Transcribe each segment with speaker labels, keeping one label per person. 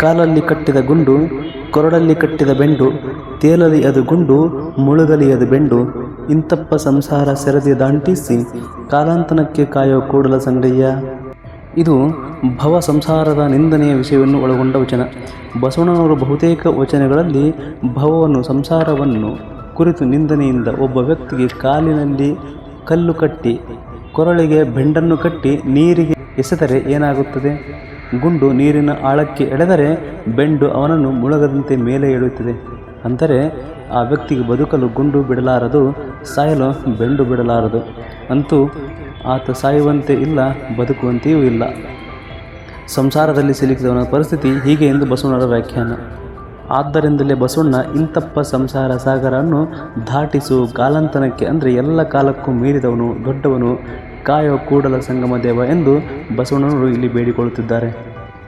Speaker 1: ಕಾಲಲ್ಲಿ ಕಟ್ಟಿದ ಗುಂಡು, ಕೊರಡಲ್ಲಿ ಕಟ್ಟಿದ ಬೆಂಡು ತೇಲಲಿ ಅದು ಗುಂಡು ಮುಳುಗಲಿ ಅದು ಬೆಂಡು ಇಂತಪ್ಪ ಸಂಸಾರ ಸೆರದಿ ದಾಂಟಿಸಿ ಕಾಲಾಂತನಕ್ಕೆ ಕಾಯೋ ಕೂಡಲ ಸಂಗಯ್ಯ. ಇದು ಭವ ಸಂಸಾರದ ನಿಂದನೆಯ ವಿಷಯವನ್ನು ಒಳಗೊಂಡ ವಚನ. ಬಸವಣ್ಣನವರು ಬಹುತೇಕ ವಚನಗಳಲ್ಲಿ ಭವವನ್ನು, ಸಂಸಾರವನ್ನು ಕುರಿತು ನಿಂದನೆಯಿಂದ ಒಬ್ಬ ವ್ಯಕ್ತಿಗೆ ಕಾಲಿನಲ್ಲಿ ಕಲ್ಲು ಕಟ್ಟಿ, ಕೊರಳಿಗೆ ಬೆಂಡನ್ನು ಕಟ್ಟಿ ನೀರಿಗೆ ಎಸೆದರೆ ಏನಾಗುತ್ತದೆ? ಗುಂಡು ನೀರಿನ ಆಳಕ್ಕೆ ಎಳೆದರೆ ಬೆಂಡು ಅವನನ್ನು ಮುಳುಗದಂತೆ ಮೇಲೆ ಎಳೆಯುತ್ತದೆ. ಅಂದರೆ ಆ ವ್ಯಕ್ತಿಗೆ ಬದುಕಲು ಗುಂಡು ಬಿಡಲಾರದು, ಸಾಯಲು ಬೆಂಡು ಬಿಡಲಾರದು. ಅಂತೂ ಆತ ಸಾಯುವಂತೆ ಇಲ್ಲ, ಬದುಕುವಂತೆಯೂ ಇಲ್ಲ. ಸಂಸಾರದಲ್ಲಿ ಸಿಲುಕಿದವನ ಪರಿಸ್ಥಿತಿ ಹೀಗೆ ಎಂದು ಬಸವಣ್ಣರ ವ್ಯಾಖ್ಯಾನ. ಆದ್ದರಿಂದಲೇ ಬಸವಣ್ಣ ಇಂತಪ್ಪ ಸಂಸಾರ ಸಾಗರವನ್ನು ದಾಟಿಸು ಕಾಲಂತನಕ್ಕೆ, ಅಂದರೆ ಎಲ್ಲ ಕಾಲಕ್ಕೂ ಮೀರಿದವನು, ದೊಡ್ಡವನು ಕಾಯೋ ಕೂಡಲ ಸಂಗಮ ದೇವ ಎಂದು ಬಸವಣ್ಣನವರು ಇಲ್ಲಿ ಬೇಡಿಕೊಳ್ಳುತ್ತಿದ್ದಾರೆ.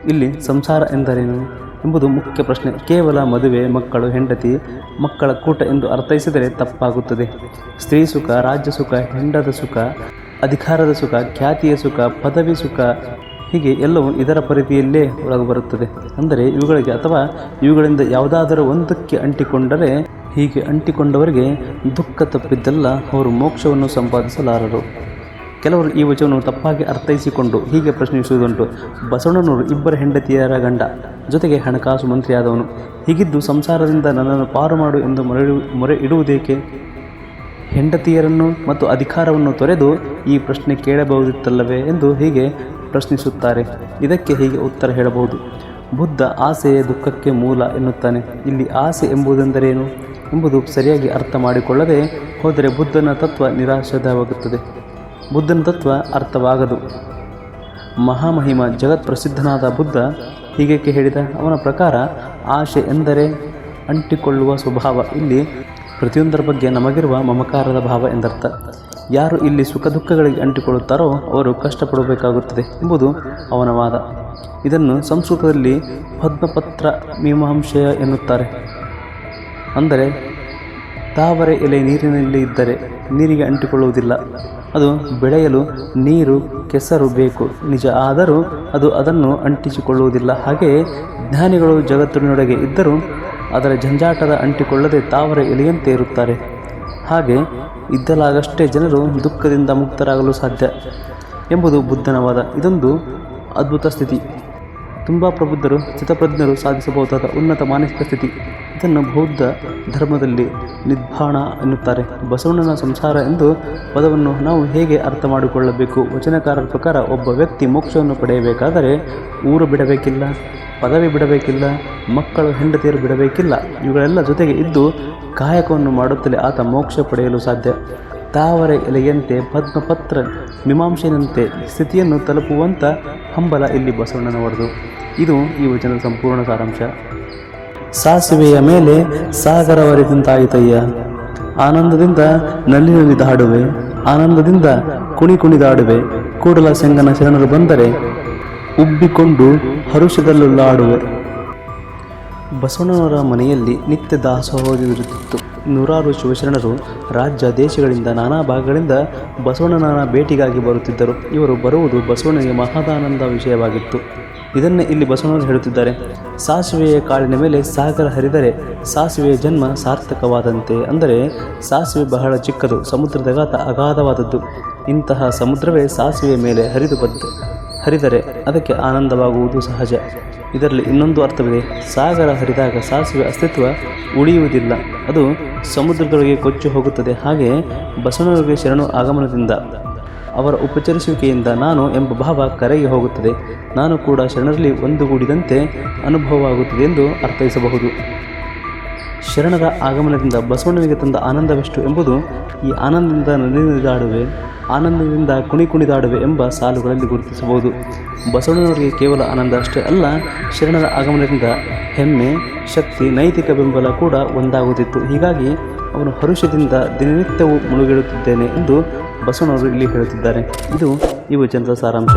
Speaker 1: ಇಲ್ಲಿ ಸಂಸಾರ ಎಂದರೇನು ಎಂಬುದು ಮುಖ್ಯ ಪ್ರಶ್ನೆ. ಕೇವಲ ಮದುವೆ, ಮಕ್ಕಳು, ಹೆಂಡತಿ, ಮಕ್ಕಳ ಕೂಟ ಎಂದು ಅರ್ಥೈಸಿದರೆ ತಪ್ಪಾಗುತ್ತದೆ. ಸ್ತ್ರೀ ಸುಖ, ರಾಜ್ಯ ಸುಖ, ಹೆಂಡದ ಸುಖ, ಅಧಿಕಾರದ ಸುಖ, ಖ್ಯಾತಿಯ ಸುಖ, ಪದವಿ ಸುಖ, ಹೀಗೆ ಎಲ್ಲವೂ ಇದರ ಪರಿಧಿಯಲ್ಲೇ ಒಳಗೆ ಬರುತ್ತದೆ ಅಂದರೆ ಇವುಗಳಿಗೆ ಅಥವಾ ಇವುಗಳಿಂದ ಯಾವುದಾದರೂ ಒಂದಕ್ಕೆ ಅಂಟಿಕೊಂಡರೆ ಹೀಗೆ ಅಂಟಿಕೊಂಡವರಿಗೆ ದುಃಖ ತಪ್ಪಿದ್ದಲ್ಲ, ಅವರು ಮೋಕ್ಷವನ್ನು ಸಂಪಾದಿಸಲಾರರು. ಕೆಲವರು ಈ ವಚನವನ್ನು ತಪ್ಪಾಗಿ ಅರ್ಥೈಸಿಕೊಂಡು ಹೀಗೆ ಪ್ರಶ್ನಿಸುವುದುಂಟು. ಬಸವಣ್ಣನವರು ಇಬ್ಬರ ಹೆಂಡತಿಯರ ಗಂಡ, ಜೊತೆಗೆ ಹಣಕಾಸು ಮಂತ್ರಿಯಾದವನು. ಹೀಗಿದ್ದು ಸಂಸಾರದಿಂದ ನನ್ನನ್ನು ಪಾರು ಮಾಡು ಎಂದು ಮೊರೆ ಮೊರೆ ಇಡುವುದೇಕೆ? ಹೆಂಡತಿಯರನ್ನು ಮತ್ತು ಅಧಿಕಾರವನ್ನು ತೊರೆದು ಈ ಪ್ರಶ್ನೆ ಕೇಳಬಹುದಿತ್ತಲ್ಲವೇ ಎಂದು ಹೀಗೆ ಪ್ರಶ್ನಿಸುತ್ತಾರೆ. ಇದಕ್ಕೆ ಹೀಗೆ ಉತ್ತರ ಹೇಳಬಹುದು. ಬುದ್ಧ ಆಸೆಯೇ ದುಃಖಕ್ಕೆ ಮೂಲ ಎನ್ನುತ್ತಾನೆ. ಇಲ್ಲಿ ಆಸೆ ಎಂಬುದೆಂದರೇನು? ಎಂಬುದು ಸರಿಯಾಗಿ ಅರ್ಥ ಮಾಡಿಕೊಳ್ಳದೆ ಹೋದರೆ ಬುದ್ಧನ ತತ್ವ ನಿರಾಶದವಾಗುತ್ತದೆ ಬುದ್ಧನ ತತ್ವ ಅರ್ಥವಾಗದು. ಮಹಾಮಹಿಮ ಜಗತ್ ಪ್ರಸಿದ್ಧನಾದ ಬುದ್ಧ ಹೀಗೇಕೆ ಹೇಳಿದ ಅವನ ಪ್ರಕಾರ ಆಶೆ ಎಂದರೆ ಅಂಟಿಕೊಳ್ಳುವ ಸ್ವಭಾವ ಇಲ್ಲಿ ಪ್ರತಿಯೊಂದರ ಬಗ್ಗೆ ನಮಗಿರುವ ಮಮಕಾರದ ಭಾವ ಎಂದರ್ಥ. ಯಾರು ಇಲ್ಲಿ ಸುಖ ದುಃಖಗಳಿಗೆ ಅಂಟಿಕೊಳ್ಳುತ್ತಾರೋ ಅವರು ಕಷ್ಟಪಡಬೇಕಾಗುತ್ತದೆ ಎಂಬುದು ಅವನ ವಾದ. ಇದನ್ನು ಸಂಸ್ಕೃತದಲ್ಲಿ ಪದ್ಮಪತ್ರ ಮೀಮಾಂಶಯ ಎನ್ನುತ್ತಾರೆ. ಅಂದರೆ ತಾವರೆ ಎಲೆ ನೀರಿನಲ್ಲಿ ಇದ್ದರೆ ನೀರಿಗೆ ಅಂಟಿಕೊಳ್ಳುವುದಿಲ್ಲ. ಅದು ಬೆಳೆಯಲು ನೀರು, ಕೆಸರು ಬೇಕು. ನಿಜ ಆದರೂ ಅದು ಅದನ್ನು ಅಂಟಿಸಿಕೊಳ್ಳುವುದಿಲ್ಲ. ಹಾಗೆಯೇ ಜ್ಞಾನಿಗಳು ಜಗತ್ತಿನೊಳಗೆ ಇದ್ದರೂ ಅದರ ಜಂಜಾಟದ ಅಂಟಿಕೊಳ್ಳದೆ ತಾವರ ಎಲೆಯಂತೆ ಇರುತ್ತಾರೆ. ಹಾಗೆ ಇದ್ದಲಾಗಷ್ಟೇ ಜನರು ದುಃಖದಿಂದ ಮುಕ್ತರಾಗಲು ಸಾಧ್ಯ ಎಂಬುದು ಬುದ್ಧನ ವಾದ ಇದೊಂದು ಅದ್ಭುತ ಸ್ಥಿತಿ. ತುಂಬ ಪ್ರಬುದ್ಧರು ಚಿತಪ್ರಜ್ಞರು ಸಾಧಿಸಬಹುದಾದ ಉನ್ನತ ಮಾನಸಿಕ ಸ್ಥಿತಿ. ಇದನ್ನು ಬೌದ್ಧ ಧರ್ಮದಲ್ಲಿ ನಿಧಾನ ಎನ್ನುತ್ತಾರೆ. ಬಸವಣ್ಣನ ಸಂಸಾರ ಎಂದು ಪದವನ್ನು ನಾವು ಹೇಗೆ ಅರ್ಥ ಮಾಡಿಕೊಳ್ಳಬೇಕು? ವಚನಕಾರರ ಪ್ರಕಾರ ಒಬ್ಬ ವ್ಯಕ್ತಿ ಮೋಕ್ಷವನ್ನು ಪಡೆಯಬೇಕಾದರೆ ಊರು ಬಿಡಬೇಕಿಲ್ಲ, ಪದವಿ ಬಿಡಬೇಕಿಲ್ಲ, ಮಕ್ಕಳು, ಹೆಂಡತಿಯರು ಬಿಡಬೇಕಿಲ್ಲ, ಇವುಗಳೆಲ್ಲ ಜೊತೆಗೆ ಇದ್ದು ಕಾಯಕವನ್ನು ಮಾಡುತ್ತಲೇ ಆತ ಮೋಕ್ಷ ಪಡೆಯಲು ಸಾಧ್ಯ. ತಾವರೆ ಎಲೆಯಂತೆ, ಪದ್ಮಪತ್ರ ಮೀಮಾಂಸೆಯಂತೆ ಸ್ಥಿತಿಯನ್ನು ತಲುಪುವಂಥ ಹಂಬಲ ಇಲ್ಲಿ ಬಸವಣ್ಣನವರದು. ಇದು ಈ ವಚನದ ಸಂಪೂರ್ಣ ಸಾರಾಂಶ. ಸಾಸಿವೆಯ ಮೇಲೆ ಸಾಗರವರಿದಂತಾಯಿತಯ್ಯ ಆನಂದದಿಂದ ನಲ್ಲಿ ದಾಡುವೆ, ಆನಂದದಿಂದ ಕುಣಿ ಕುಣಿದಾಡುವೆ ಕೂಡಲ ಸೆಂಗನ ಶರಣರು ಬಂದರೆ ಉಬ್ಬಿಕೊಂಡು ಹರುಷದಲ್ಲುಳ್ಳಾಡುವೆ ಬಸವಣ್ಣನವರ ಮನೆಯಲ್ಲಿ ನಿತ್ಯ ದಾಸೋಹವಿರುತ್ತಿತ್ತು ನೂರಾರು ಶಿವಶರಣರು ರಾಜ್ಯ, ದೇಶಗಳಿಂದ, ನಾನಾ ಭಾಗಗಳಿಂದ ಬಸವಣ್ಣನ ಭೇಟಿಗಾಗಿ ಬರುತ್ತಿದ್ದರು. ಇವರು ಬರುವುದು ಬಸವಣ್ಣನಿಗೆ ಮಹದಾನಂದ ವಿಷಯವಾಗಿತ್ತು. ಇದನ್ನೇ ಇಲ್ಲಿ ಬಸವಣ್ಣವರು ಹೇಳುತ್ತಿದ್ದಾರೆ. ಸಾಸಿವೆಯ ಕಾಳಿನ ಮೇಲೆ ಸಾಗರ ಹರಿದರೆ ಸಾಸಿವೆಯ ಜನ್ಮ ಸಾರ್ಥಕವಾದಂತೆ ಅಂದರೆ ಸಾಸಿವೆ ಬಹಳ ಚಿಕ್ಕದು, ಸಮುದ್ರದ ಗಾತ ಅಗಾಧವಾದದ್ದು. ಇಂತಹ ಸಮುದ್ರವೇ ಸಾಸಿವೆಯ ಮೇಲೆ ಹರಿದು ಬಂತು ಹರಿದರೆ ಅದಕ್ಕೆ ಆನಂದವಾಗುವುದು ಸಹಜ. ಇದರಲ್ಲಿ ಇನ್ನೊಂದು ಅರ್ಥವಿದೆ. ಸಾಗರ ಹರಿದಾಗ ಸಾಸಿವೆ ಅಸ್ತಿತ್ವ ಉಳಿಯುವುದಿಲ್ಲ. ಅದು ಸಮುದ್ರದೊಳಗೆ ಕೊಚ್ಚು ಹೋಗುತ್ತದೆ. ಹಾಗೆ ಬಸವಣ್ಣರಿಗೆ ಶರಣು ಆಗಮನದಿಂದ ಅವರ ಉಪಚರಿಸುವಿಕೆಯಿಂದ ನಾನು ಎಂಬ ಭಾವ ಕರಗಿ ಹೋಗುತ್ತದೆ. ನಾನು ಕೂಡ ಶರಣರಲ್ಲಿ ಒಂದುಗೂಡಿದಂತೆ ಅನುಭವವಾಗುತ್ತದೆ ಎಂದು ಅರ್ಥೈಸಬಹುದು. ಶರಣರ ಆಗಮನದಿಂದ ಬಸವಣ್ಣನಿಗೆ ತಂದ ಆನಂದವೆಷ್ಟು ಎಂಬುದು ಈ ಆನಂದದಿಂದ ನಲಿದಾಡುವೆ ಆನಂದದಿಂದ ಕುಣಿ ಕುಣಿದಾಡುವೆ ಎಂಬ ಸಾಲುಗಳಲ್ಲಿ ಗುರುತಿಸಬಹುದು. ಬಸವಣ್ಣನವರಿಗೆ ಕೇವಲ ಆನಂದ ಅಷ್ಟೇ ಅಲ್ಲ, ಶರಣರ ಆಗಮನದಿಂದ ಹೆಮ್ಮೆ, ಶಕ್ತಿ, ನೈತಿಕ ಬೆಂಬಲ ಕೂಡ ಒಂದಾಗುತ್ತಿತ್ತು. ಹೀಗಾಗಿ ಅವನು ಹರುಷದಿಂದ ದಿನನಿತ್ಯವೂ ಮುಳುಗಿಡುತ್ತಿದ್ದೇನೆ ಎಂದು ಬಸವಣ್ಣವರು ಇಲ್ಲಿ ಹೇಳುತ್ತಿದ್ದಾರೆ. ಇದು ಈ ವಚನದ ಸಾರಾಂಶ.